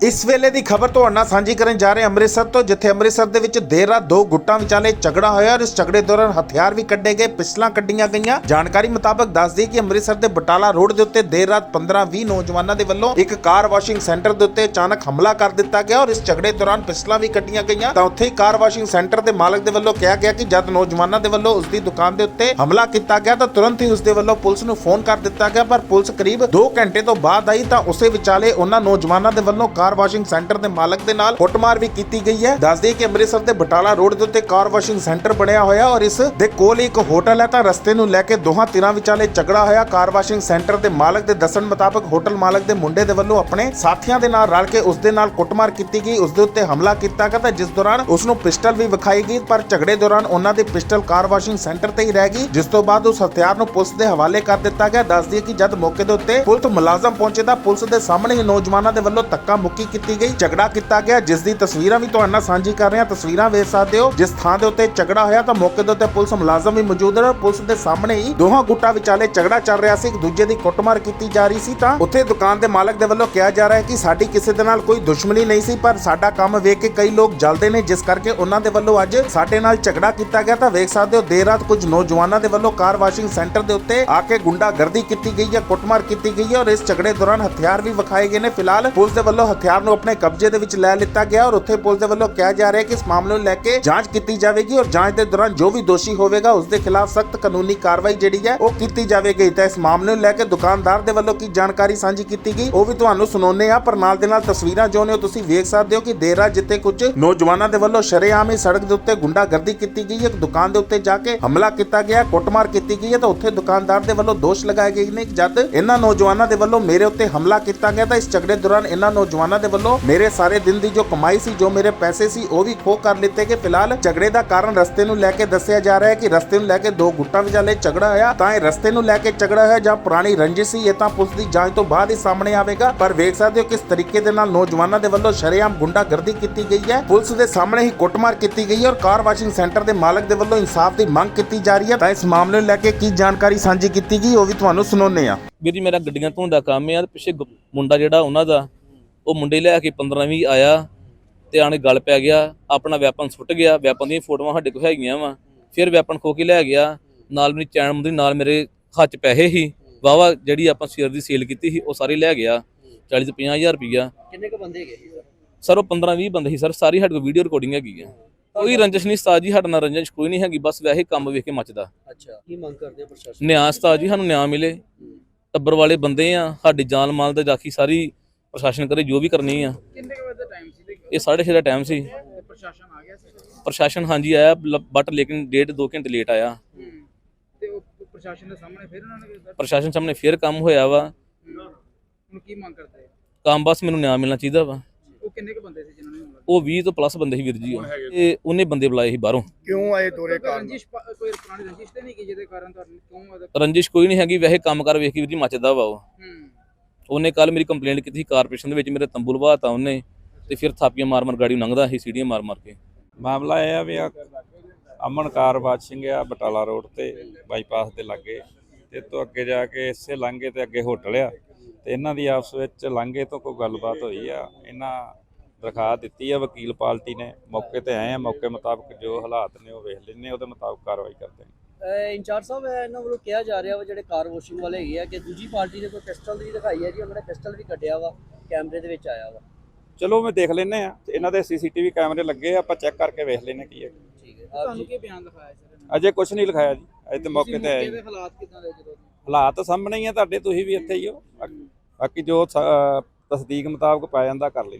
ਇਸ ਵੇਲੇ ਦੀ ਖਬਰ ਤੁਹਾਡੇ ਨਾਲ ਸਾਂਝੀ ਕਰਨ ਜਾ ਰਹੇ ਅੰਮ੍ਰਿਤਸਰ ਤੋਂ, ਜਿੱਥੇ ਅੰਮ੍ਰਿਤਸਰ ਦੇ ਵਿੱਚ ਦੇਰ ਰਾਤ ਦੋ ਗੁੱਟਾਂ ਵਿਚਾਲੇ ਝਗੜਾ ਹੋਇਆ ਔਰ ਇਸ ਝਗੜੇ ਦੌਰਾਨ ਹਥਿਆਰ ਵੀ ਕੱਢੇ ਗਏ, ਪਿਸਟਲਾਂ ਕੱਢੀਆਂ ਗਈਆਂ। ਜਾਣਕਾਰੀ ਮੁਤਾਬਕ ਦੱਸਦੀ ਕਿ ਅੰਮ੍ਰਿਤਸਰ ਦੇ ਬਟਾਲਾ ਰੋਡ ਦੇ ਉੱਤੇ ਦੇਰ ਰਾਤ 15-20 ਨੌਜਵਾਨਾਂ ਦੇ ਵੱਲੋਂ ਇੱਕ ਕਾਰ ਵਾਸ਼ਿੰਗ ਸੈਂਟਰ ਦੇ ਉੱਤੇ ਅਚਾਨਕ ਹਮਲਾ ਕਰ ਦਿੱਤਾ ਗਿਆ ਔਰ ਇਸ ਝਗੜੇ ਦੌਰਾਨ ਪਿਸਲਾਂ ਵੀ ਕੱਢੀਆਂ ਗਈਆਂ। ਤਾਂ ਉੱਥੇ ਹੀ ਕਾਰ ਵਾਸ਼ਿੰਗ ਸੈਂਟਰ ਦੇ ਮਾਲਕ ਦੇ ਵੱਲੋਂ ਕਿਹਾ ਗਿਆ ਕਿ ਜਦ ਨੌਜਵਾਨਾਂ ਦੇ ਵੱਲੋਂ ਉਸ ਦੀ ਦੁਕਾਨ ਦੇ ਉੱਤੇ ਹਮਲਾ ਕੀਤਾ ਗਿਆ ਤਾਂ ਤੁਰੰਤ ਹੀ ਉਸ ਦੇ ਵੱਲੋਂ ਪੁਲਿਸ ਨੂੰ ਫੋਨ ਕਰ ਦਿੱਤਾ ਗਿਆ, ਪਰ ਪੁਲਿਸ ਕਰੀਬ 2 ਘੰਟੇ ਤੋਂ ਬਾਅਦ ਆਈ ਤਾਂ ਉਸੇ ਵਿਚਾਲੇ ਉਹਨਾਂ ਨੌਜਵਾਨਾਂ ਦੇ ਵੱਲੋਂ ਕਾਰ ਵਾਸ਼ਿੰਗ ਸੈਂਟਰ ਦੇ ਮਾਲਕ ਦੇ ਨਾਲ ਕੁੱਟਮਾਰ ਵੀ ਕੀਤੀ ਗਈ ਹੈ। ਦੱਸ ਦਈਏ ਕਿ ਅੰਮ੍ਰਿਤਸਰ ਦੇ ਬਟਾਲਾ ਰੋਡ ਦੇ ਉੱਤੇ ਕਾਰ ਵਾਸ਼ਿੰਗ ਸੈਂਟਰ ਬਣਿਆ ਹੋਇਆ ਔਰ ਇਸ ਦੇ ਕੋਲ ਇੱਕ ਹੋਟਲ ਹੈ। ਤਾਂ ਰਸਤੇ ਨੂੰ ਲੈ ਕੇ ਦੋਹਾਂ ਧਿਰਾਂ ਵਿਚਾਲੇ ਝਗੜਾ ਹੋਇਆ। ਕਾਰ ਵਾਸ਼ਿੰਗ ਸੈਂਟਰ ਦੇ ਮਾਲਕ ਦੇ ਦੱਸਣ ਮੁਤਾਬਕ ਹੋਟਲ ਮਾਲਕ ਦੇ ਮੁੰਡੇ ਦੇ ਵੱਲੋਂ ਆਪਣੇ ਸਾਥੀਆਂ ਦੇ ਨਾਲ ਰਲ ਕੇ ਉਸ ਦੇ ਨਾਲ ਕੁੱਟਮਾਰ ਕੀਤੀ ਗਈ। ਉਸ ਦੇ ਉੱਤੇ ਹਮਲਾ ਕੀਤਾ ਗਿਆ ਤਾਂ ਜਿਸ ਦੌਰਾਨ ਉਸ ਨੂੰ ਪਿਸਟਲ ਵੀ ਵਿਖਾਈ ਗਈ। ਪਰ ਝਗੜੇ ਦੌਰਾਨ ਉਹਨਾਂ ਦੀ ਪਿਸਟਲ ਕਾਰ ਵਾਸ਼ਿੰਗ ਸੈਂਟਰ ਤੇ ਹੀ ਰਹਿ ਗਈ। ਜਿਸ ਤੋਂ ਬਾਅਦ ਉਸ ਹਥਿਆਰ ਨੂੰ ਪੁਲਿਸ ਦੇ ਹਵਾਲੇ ਕਰ ਦਿੱਤਾ ਗਿਆ। ਦੱਸਦੀ ਦਈਏ ਕਿ ਜਦ ਮੌਕੇ ਦੇ ਉੱਤੇ ਪੁਲਿਸ ਮੁਲਾਜ਼ਮ ਪਹੁੰਚੇ ਤਾਂ ਪੁਲਿਸ ਦੇ ਸਾਹਮਣੇ ਹੀ ਨੌਜਵਾਨਾਂ ਦੇ ਵੱਲੋਂ ਧੱਕਾ ਮੁੱਕੀ ਕੀਤੀ ਗਈ, ਝਗੜਾ ਕੀਤਾ ਗਿਆ ਜਿਸ ਦੀ ਤਸਵੀਰਾਂ ਵੀ ਤੁਹਾਡੇ ਨਾਲ ਸਾਂਝੀ ਕਰ ਰਹੇ ਹਾਂ ਤਸਵੀਰਾਂ ਵੇਖ ਸਕਦੇ ਹੋ। ਜਿਸ ਥਾਂ ਦੇ ਉੱਤੇ ਝਗੜਾ ਹੋਇਆ ਤਾਂ ਮੌਕੇ ਦੇ ਉੱਤੇ ਪੁਲਿਸ ਮੁਲਾਜ਼ਮ ਵੀ ਮੌਜੂਦ ਹਨ ਪੁਲਿਸ ਦੇ ਸਾਹਮਣੇ ਹੀ ਦੋਹਾਂ ਗੁੱਟਾਂ ਵਿਚਾਲੇ ਝਗੜਾ ਚੱਲ ਰਿਹਾ ਸੀ। ਇੱਕ ਦੂਜੇ ਦੀ ਕੁੱਟਮਾਰ ਕੀਤੀ ਜਾ ਰਹੀ ਸੀ ਤਾਂ ਉੱਥੇ ਦੁਕਾਨ ਦੇ ਮਾਲਕ ਦੇ ਵੱਲੋਂ ਕਿਹਾ ਜਾ ਰਿਹਾ ਹੈ ਕਿ ਸਾਡੀ ਕਿਸੇ ਦੇ ਨਾਲ ਕੋਈ ਦੁਸ਼ਮਣੀ ਨਹੀਂ ਸੀ, ਪਰ ਸਾਡਾ ਕੰਮ ਵੇਖ ਕੇ ਕਈ ਲੋਕ ਜਲਦੇ ਨੇ, ਜਿਸ ਕਰਕੇ ਉਹਨਾਂ ਦੇ ਵੱਲੋਂ ਅੱਜ ਸਾਡੇ ਨਾਲ ਝਗੜਾ ਕੀਤਾ ਗਿਆ। ਤਾਂ ਵੇਖ ਸਕਦੇ ਹੋ, ਦੇਰ ਰਾਤ ਕੁਝ ਨੌਜਵਾਨਾਂ ਦੇ ਵੱਲੋਂ ਕਾਰ ਵਾਸ਼ਿੰਗ ਸੈਂਟਰ ਦੇ ਉੱਤੇ ਆ ਕੇ ਗੁੰਡਾਗਰਦੀ ਕੀਤੀ ਗਈ ਹੈ ਕੁੱਟਮਾਰ ਕੀਤੀ ਗਈ ਹੈ ਔਰ ਇਸ ਝਗੜੇ ਦੌਰਾਨ ਹਥਿਆਰ ਵੀ ਵਿਖਾਏ ਗਏ ਨੇ। ਫਿਲਹਾਲ ਪੁਲਿਸ ਦੇ ਵੱਲੋਂ ਹਥਿਆਰ ਨੂੰ ਆਪਣੇ ਕਬਜ਼ੇ ਦੇ ਵਿੱਚ ਲੈ ਲਿੱਤਾ ਗਿਆ ਔਰ ਉੱਥੇ ਪੁਲਿਸ ਦੇ ਵੱਲੋਂ ਕਿਹਾ ਜਾ ਰਿਹਾ ਹੈ ਕਿ ਇਸ ਮਾਮਲੇ ਨੂੰ ਲੈ ਕੇ ਜਾਂਚ ਕੀਤੀ ਜਾਵੇਗੀ ਔਰ ਜਾਂਚ ਦੇ ਦੌਰਾਨ ਜੋ ਵੀ ਦੋਸ਼ੀ ਹੋਵੇਗਾ, ਉਸ ਦੇ ਖਿਲਾਫ ਸਖਤ ਕਾਨੂੰਨੀ ਕਾਰਵਾਈ ਜਿਹੜੀ ਹੈ, ਉਹ ਕੀਤੀ ਜਾਵੇਗੀ। ਤਾਂ ਇਸ ਮਾਮਲੇ ਨੂੰ ਲੈ ਕੇ ਦੁਕਾਨਦਾਰ ਦੇ ਵੱਲੋਂ ਕੀ ਜਾਣਕਾਰੀ ਸਾਂਝੀ ਕੀਤੀ ਗਈ, ਉਹ ਵੀ ਤੁਹਾਨੂੰ ਸੁਣਾਉਂਦੇ ਆ ਪਰ ਨਾਲ ਦੇ ਨਾਲ ਤਸਵੀਰਾਂ ਜੋ ਨੇ ਤੁਸੀਂ ਵੇਖ ਸਕਦੇ ਹੋ ਕਿ ਦੇਰ ਰਾਤ ਜਿੱਥੇ ਕੁਝ ਨੌਜਵਾਨਾਂ ਦੇ ਵੱਲੋਂ ਸ਼ਰੇਆਮ ਹੀ ਸੜਕ ਦੇ ਉੱਤੇ ਗੁੰਡਾਗਰਦੀ ਕੀਤੀ ਗਈ ਹੈ। ਇੱਕ ਦੁਕਾਨ ਦੇ ਉੱਤੇ ਜਾ ਕੇ ਹਮਲਾ ਕੀਤਾ ਗਿਆ ਕੁੱਟਮਾਰ ਕੀਤੀ ਗਈ ਹੈ, ਤਾਂ ਉੱਥੇ ਦੁਕਾਨਦਾਰ ਦੇ ਵੱਲੋਂ ਦੋਸ਼ ਲਗਾਏ ਗਏ ਨੇ ਕਿ ਜਦ ਇਹਨਾਂ ਨੌਜਵਾਨਾਂ ਦੇ ਵੱਲੋਂ ਮੇਰੇ ਉੱਤੇ ਹਮਲਾ ਕੀਤਾ ਗਿਆ, ਤਾਂ ਇਸ ਝਗੜੇ ਦੌਰਾਨ ਇਹਨਾਂ ਨੌਜਵਾਨਾਂ ਦੇ ਵੱਲੋਂ ਮੇਰੇ ਸਾਰੇ ਦਿਨ ਦੀ ਜੋ ਕਮਾਈ ਸੀ, ਜੋ ਮੇਰੇ ਪੈਸੇ ਸੀ, ਉਹ ਵੀ ਖੋਹ ਕਰ ਲਿੱਤੇ ਗਏ ਫਿਲਹਾਲ ਝਗੜੇ ਦਾ ਕਾਰਨ ਰਸਤੇ ਨੂੰ ਲੈ ਕੇ ਦੱਸਿਆ ਜਾ ਰਿਹਾ ਹੈ ਕਿ ਰਸਤੇ ਨੂੰ ਲੈ ਕੇ ਦੋ ਗੁੱਟਾਂ ਵਿਚਾਲੇ ਝਗੜਾ ਹੋਇਆ, ਤਾਂ ਇਹ ਰਸਤੇ ਨੂੰ ਲੈ ਕੇ ਝਗੜਾ ਹੋਇਆ ਜਾਂ ਪੁਰਾਣੀ ਰੰਜਿਸ਼ ਸੀ, ਇਹ ਤਾਂ ਪੁਲਿਸ ਦੀ ਜਾਂਚ ਤੋਂ ਬਾਅਦ ਹੀ ਸਾਹਮਣੇ ਆਵੇਗਾ। ਪਰ ਵੇਖ ਸਕਦੇ ਹੋ ਕਿਸ ਤਰੀਕੇ ਦੇ ਨਾਲ ਨੌਜਵਾਨਾਂ ਦੇ ਵੱਲੋਂ ਸ਼ਰੇਆਮ ਗੁੰਡਾਗਰਦੀ ਕੀਤੀ ਗਈ ਹੈ। ਪੁਲਿਸ ਦੇ ਸਾਹਮਣੇ ਹੀ ਕੁੱਟਮਾਰ ਕੀਤੀ ਗਈ ਹੈ ਔਰ ਕਾਰ ਵਾਸ਼ਿੰਗ ਸੈਂਟਰ ਦੇ ਮਾਲਕ ਦੇ ਵੱਲੋਂ ਇਨਸਾਫ ਦੀ ਮੰਗ ਕੀਤੀ ਜਾ ਰਹੀ ਹੈ। ਤਾਂ ਇਸ ਮਾਮਲੇ ਨੂੰ ਲੈ ਕੇ ਕੀ ਜਾਣਕਾਰੀ ਸਾਂਝੀ ਕੀਤੀ ਗਈ, ਉਹ ਵੀ ਤੁਹਾਨੂੰ ਸੁਣਾਉਂਦੇ ਆ ਵੀਰ ਜੀ, ਮੇਰਾ ਗੱਡੀਆਂ ਧੋਣ ਦਾ ਕੰਮ ਆ ਪਿੱਛੇ ਮੁੰਡਾ ਜਿਹੜਾ ਉਹਨਾਂ ਦਾ ਉਹ ਮੁੰਡੇ ਲਿਆ ਕੇ 15 20 ਆਇਆ ਤੇ ਆਣੇ ਗਲ ਪੈ ਗਿਆ ਆਪਣਾ ਵੈਪਨ ਸੁੱਟ ਗਿਆ ਵੈਪਨ ਦੀਆਂ ਫੋਟੋਆਂ ਸਾਡੇ ਕੋਲ ਹੈਗੀਆਂ ਵਾ। ਫਿਰ ਵੈਪਨ ਖੋ ਕੇ ਲੈ ਗਿਆ ਨਾਲ ਮੇਰੀ ਚੈਨ ਮੁੰਦਰੀ ਨਾਲ ਮੇਰੇ ਹੱਥ ਪੈਸੇ ਸੀ। ਵਾਵਾ ਜਿਹੜੀ ਆਪਾਂ ਸ਼ੇਅਰ ਦੀ ਸੇਲ ਕੀਤੀ ਸੀ ਉਹ ਸਾਰੀ ਲੈ ਗਿਆ 40 ਤੋਂ 50000 ਰੁਪਈਆ। ਕਿੰਨੇ ਕ ਬੰਦੇ ਸੀ ਸਰ? ਉਹ 15 20 ਬੰਦੇ ਸੀ ਸਰ ਸਾਰੀ ਸਾਡੇ ਕੋਲ ਵੀਡੀਓ ਰਿਕਾਰਡਿੰਗ ਹੈਗੀ ਆ। ਕੋਈ ਰੰਜਿਸ਼ ਨਹੀਂ ਉਸਤਾਦ ਜੀ ਸਾਡੇ ਨਾਲ ਰੰਜਿਸ਼ ਕੋਈ ਨਹੀਂ ਹੈਗੀ ਬਸ ਵੈਸੇ ਕੰਮ ਵੇਖ ਕੇ ਮੱਚਦਾ। ਅੱਛਾ ਕੀ ਮੰਗ ਕਰਦੇ ਹੋ ਪ੍ਰਸ਼ਾਸਨ ਨਿਆਂ ਉਸਤਾਦ ਜੀ ਸਾਨੂੰ ਨਿਆਂ ਮਿਲੇ। ਟੱਬਰ ਵਾਲੇ ਬੰਦੇ ਆ ਸਾਡੀ ਜਾਨ ਮਾਲ ਤੇ ਰਾਖੀ ਸਾਰੀ ਪ੍ਰਸ਼ਾਸਨ ਕਰੇ ਜੋ ਵੀ ਕਰਨੀ ਆ। ਕਿੰਨੇ ਕੁ ਵਜੇ ਦਾ ਟਾਈਮ ਸੀ ਤੇ ਇਹ 6:30 ਦਾ ਟਾਈਮ ਸੀ। ਪ੍ਰਸ਼ਾਸਨ ਆ ਗਿਆ ਸੀ ਪ੍ਰਸ਼ਾਸਨ ਹਾਂਜੀ ਆਇਆ ਬਟ ਲੇਕਿਨ ਡੇਢ 2 ਘੰਟੇ ਲੇਟ ਆਇਆ। ਹੂੰ। ਤੇ ਉਹ ਪ੍ਰਸ਼ਾਸਨ ਦੇ ਸਾਹਮਣੇ ਫਿਰ ਉਹਨਾਂ ਨੇ ਕੀਤਾ? ਪ੍ਰਸ਼ਾਸਨ ਸਾਹਮਣੇ ਫੇਰ ਕੰਮ ਹੋਇਆ ਵਾ। ਹੂੰ। ਹੁਣ ਕੀ ਮੰਗ ਕਰਦੇ ਆ? ਕੰਮ ਬਸ ਮੈਨੂੰ ਨਿਆਂ ਮਿਲਣਾ ਚਾਹੀਦਾ ਵਾ। ਉਹ ਕਿੰਨੇ ਕੁ ਬੰਦੇ ਸੀ ਜਿਨ੍ਹਾਂ ਨੇ ਉਹ 20 ਤੋਂ ਪਲੱਸ ਬੰਦੇ ਸੀ ਵੀਰ ਜੀ। ਤੇ ਉਹਨੇ ਬੰਦੇ ਬੁਲਾਏ ਸੀ ਬਾਹਰੋਂ। ਕਿਉਂ ਆਏ ਦੋਰੇ? ਕਾਰਨ? ਕੋਈ ਪੁਰਾਣੀ ਰੰਜਿਸ਼ ਤੇ ਨਹੀਂ ਕਿ ਜਿਹਦੇ ਕਾਰਨ ਤੁਹਾਨੂੰ ਕਿਉਂ ਰੰਜਿਸ਼ ਕੋਈ ਨਹੀਂ ਹੈਗੀ ਵੈਸੇ ਕੰਮ ਕਰ ਵੇਖ ਕੇ ਵੀਰ ਜੀ ਮੱਚਦਾ ਵਾ ਉਹ। ਹੂੰ। ਉਹਨੇ ਕੱਲ ਮੇਰੀ ਕੰਪਲੇਂਟ ਕੀਤੀ ਸੀ ਕਾਰਪੋਰੇਸ਼ਨ ਦੇ ਵਿੱਚ, ਮੇਰੇ ਤੰਬੂ ਲਵਾਤਾ ਉਹਨੇ ਤੇ ਫਿਰ ਥਾਪੀਆਂ ਮਾਰ ਮਾਰ ਗਾੜੀ ਨੂੰ ਲੰਘਦਾ ਸੀ, ਸੀੜੀਆਂ ਮਾਰ ਮਾਰ ਕੇ। ਮਾਮਲਾ ਇਹ ਆ ਵੀ ਆ ਅਮਨ ਕਾਰ ਵਾਸ਼ਿੰਗ ਆ ਬਟਾਲਾ ਰੋਡ ਤੇ ਬਾਈਪਾਸ ਦੇ ਲਾਗੇ। ਤੇ ਤੋਂ ਅੱਗੇ ਜਾ ਕੇ ਇਸੇ ਲਾਂਘੇ ਤੇ ਅੱਗੇ ਹੋਟਲ ਆ। ਤੇ ਇਹਨਾਂ ਦੀ ਆਪਸ ਵਿੱਚ ਲਾਂਘੇ ਤੋਂ ਕੋਈ ਗੱਲਬਾਤ ਹੋਈ ਆ। ਇਹਨਾਂ ਦਰਖਾਸਤ ਦਿੱਤੀ ਆ ਵਕੀਲ ਪਾਲਟੀ ਨੇ। ਮੌਕੇ ਤੇ ਆਏ ਆ, ਮੌਕੇ ਮੁਤਾਬਕ ਜੋ ਹਾਲਾਤ ਨੇ ਉਹ ਵੇਖ ਲੈਣੇ ਉਹਦੇ ਮੁਤਾਬਕ ਕਾਰਵਾਈ ਕਰਦੇ ਨੇ ਇੰਚਾਰਜ ਸਾਹਿਬ ਇਹ ਇਹਨਾਂ ਵੱਲੋਂ ਕਿਹਾ ਜਾ ਰਿਹਾ ਵਾ ਜਿਹੜੇ ਕਾਰ ਵਾਸ਼ਿੰਗ ਵਾਲੇ ਹੈਗੇ ਆ ਕਿ ਦੂਜੀ ਪਾਰਟੀ ਨੇ ਕੋਈ ਪਿਸਟਲ ਵੀ ਦਿਖਾਈ ਹੈ ਜੀ ਉਹਨਾਂ ਨੇ ਪਿਸਟਲ ਵੀ ਕੱਢਿਆ ਵਾ ਕੈਮਰੇ ਦੇ ਵਿੱਚ ਆਇਆ ਵਾ। ਚਲੋ ਮੈਂ ਦੇਖ ਲੈਨੇ ਆ ਇਹਨਾਂ ਦੇ ਸੀਸੀਟੀਵੀ ਕੈਮਰੇ ਲੱਗੇ ਆ ਆਪਾਂ ਚੈੱਕ ਕਰਕੇ ਵੇਖ ਲੈਨੇ ਕੀ ਹੈ। ਠੀਕ ਹੈ। ਤੁਹਾਨੂੰ ਜੀ। ਕੀ ਬਿਆਨ ਲਿਖਾਇਆ ਸਰ? ਅਜੇ ਕੁਝ ਨਹੀਂ ਲਿਖਾਇਆ ਜੀ ਅਜੇ ਤੇ ਮੌਕੇ ਤੇ ਆਏ ਦੇ ਹਾਲਾਤ ਕਿਦਾਂ ਦੇ ਜਦੋਂ? ਹਾਲਾਤ ਸਾਹਮਣੇ ਹੀ ਆ ਤੁਹਾਡੇ ਤੁਸੀਂ ਵੀ ਇੱਥੇ ਹੀ ਹੋ। ਬਾਕੀ- ਜੋ ਤਸਦੀਕ ਮੁਤਾਬਕ ਪਾਇਆ ਜਾਂਦਾ ਕਰ ਲੈਂਦੇ